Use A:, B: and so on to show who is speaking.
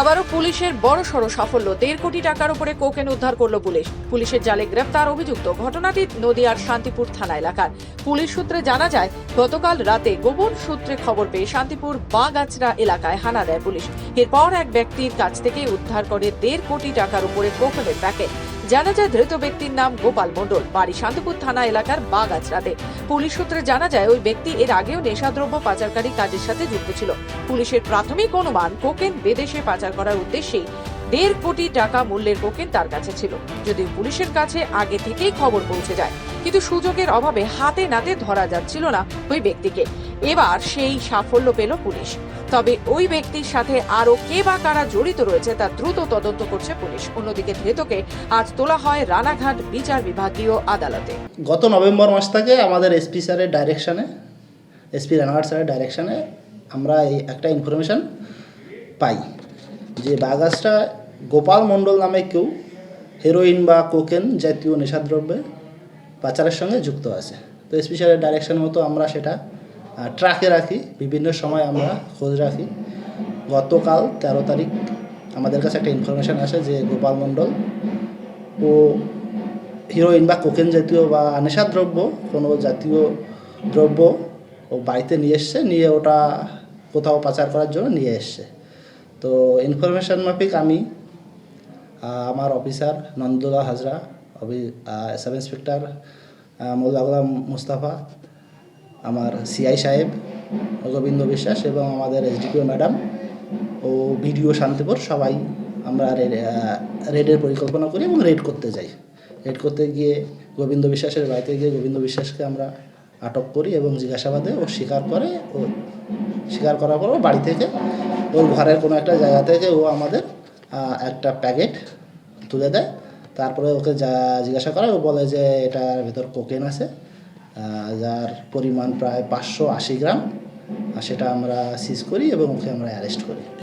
A: আবারও পুলিশের বড় সড় সাফল্য। দেড় কোটি টাকার উপরে কোকেন উদ্ধার করল পুলিশ। পুলিশের জালে গ্রেপ্তার অভিযুক্ত। ঘটনাটি নদিয়ার শান্তিপুর থানা এলাকার। পুলিশ সূত্রে জানা যায়, গতকাল রাতে গোপন সূত্রে খবর পেয়ে শান্তিপুর বাগাছড়া এলাকায় হানা দেয় পুলিশ। এরপর এক ব্যক্তির কাছ থেকে উদ্ধার করে দেড় কোটি টাকার উপরে কোকেনের প্যাকেট। জানা যায়, ধৃত ব্যক্তির নাম গোপাল মণ্ডল। বাড়ি শান্তিপুর থানা এলাকার বাগাছড়াতে। পুলিশ সূত্রে জানা যায়, ওই ব্যক্তি এর আগেও নেশাদ্রব্য পাচারকারী কাজের সাথে যুক্ত ছিল। পুলিশের প্রাথমিক অনুমান, কোকেন বিদেশে পাচার করার উদ্দেশ্যেই দেড় কোটি টাকা মূল্যের কোকেন তার কাছে ছিল। যদিও পুলিশের কাছে আগে থেকেই খবর পৌঁছে যায়, কিন্তু সুযোগের অভাবে হাতে নাতে ধরা যাচ্ছিল না ওই ব্যক্তিকে। এবার সেই সাফল্য পেল পুলিশ। তবে ওই ব্যক্তির সাথে আরও কে বা কারা জড়িত রয়েছে তা দ্রুত তদন্ত করছে পুলিশ। অন্যদিকে ধৃতকে আজ তোলা হয় রানাঘাট বিচার বিভাগীয় আদালতে।
B: গত নভেম্বর মাস থেকে আমাদের এসপি স্যারের ডাইরেকশানে এসপি রানাঘাট স্যারের ডাইরেকশানে আমরা এই একটা ইনফরমেশান পাই যে বাগাসটা গোপাল মণ্ডল নামে কেউ হেরোইন বা কোকেন জাতীয় নেশাদ্রব্যে পাচারের সঙ্গে যুক্ত আছে। তো স্যারের ডাইরেকশন মতো আমরা সেটা ট্রাকে রাখি। বিভিন্ন সময় আমরা খোঁজ রাখি। গতকাল তেরো তারিখ আমাদের কাছে একটা ইনফরমেশান আসে যে গোপাল মণ্ডল ও হিরোইন বা কোকেন জাতীয় বা নেশাদ্রব্য, কোনো জাতীয় দ্রব্য ও বাড়িতে নিয়ে এসছে, নিয়ে ওটা কোথাও পাচার করার জন্য নিয়ে এসছে। তো ইনফরমেশান মাফিক আমি আমার officer Nandullah Hazra sub inspector Molla Mustafa, আমার সিআই সাহেব গোবিন্দ বিশ্বাস এবং আমাদের এসডিপিও ম্যাডাম ও ভিডিও শান্তিপুর। সবাই আমরা রেডের পরিকল্পনা করি এবং রেড করতে যাই। রেড করতে গিয়ে গোবিন্দ বিশ্বাসের বাড়িতে গিয়ে গোবিন্দ বিশ্বাসকে আমরা আটক করি এবং জিজ্ঞাসাবাদে ও স্বীকার করে ও, স্বীকার করার পর ও বাড়ি থেকে, ওর ঘরের কোনো একটা জায়গা থেকে ও আমাদের একটা প্যাকেট তুলে দেয়। তারপরে ওকে যা জিজ্ঞাসা করে, ও বলে যে এটার ভেতর কোকেন আছে যার পরিমাণ প্রায় পাঁচশো আশি গ্রাম সেটা আমরা সিজ করি এবং ওকে আমরা অ্যারেস্ট করি।